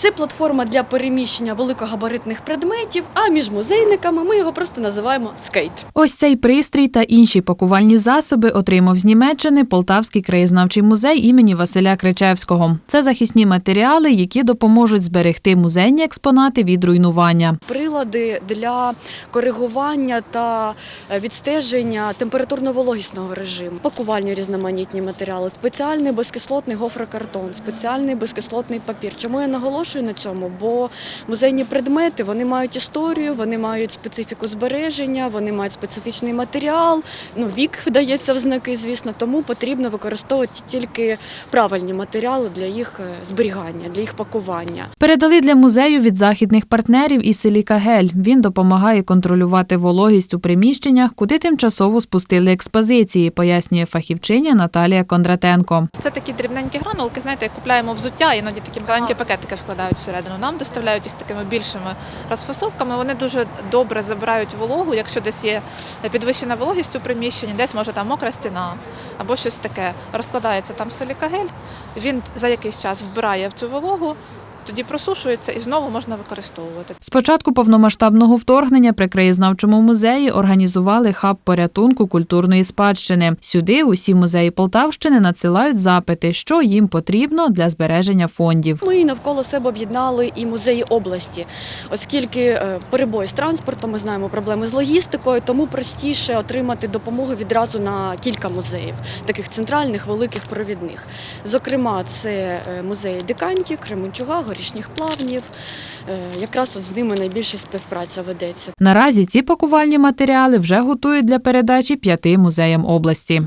Це платформа для переміщення великогабаритних предметів, а між музейниками ми його просто називаємо скейт. Ось цей пристрій та інші пакувальні засоби отримав з Німеччини Полтавський краєзнавчий музей імені Василя Кричевського. Це захисні матеріали, які допоможуть зберегти музейні експонати від руйнування. Прилади для коригування та е, відстеження температурно-вологісного режиму, пакувальні різноманітні матеріали, спеціальний безкислотний гофрокартон, спеціальний безкислотний папір. Чому я наголошую на цьому? Бо музейні предмети вони мають історію, вони мають специфіку збереження, вони мають специфічний матеріал. Ну вік дається в знаки, звісно, тому потрібно використовувати тільки правильні матеріали для їх е, зберігання, для їх пакування. Передали для музею від західних партнерів і силікагель. Він допомагає контролювати вологість у приміщеннях, куди тимчасово спустили експозиції, пояснює фахівчиня Наталія Кондратенко. Це такі дрібненькі гранулки, знаєте, як купляємо взуття, іноді такі маленькі пакетики вкладають всередину. Нам доставляють їх такими більшими розфасовками. Вони дуже добре забирають вологу, якщо десь є підвищена вологість у приміщенні, десь може там мокра стіна або щось таке. Розкладається там силікагель, він за якийсь час вбирає в цю вологу, тоді просушується і знову можна використовувати. З початку повномасштабного вторгнення при краєзнавчому музеї організували хаб порятунку культурної спадщини. Сюди усі музеї Полтавщини надсилають запити, що їм потрібно для збереження фондів. Ми навколо себе об'єднали і музеї області, оскільки е, перебої з транспортом, ми знаємо проблеми з логістикою, тому простіше отримати допомогу відразу на кілька музеїв, таких центральних, великих провідних. Зокрема, це е, музеї Диканьки, Кременчуга, Горішніх плавнів. Е, Якраз от з ними найбільше співпраця ведеться. Наразі ці пакувальні матеріали вже готують для передачі п'яти музеям області.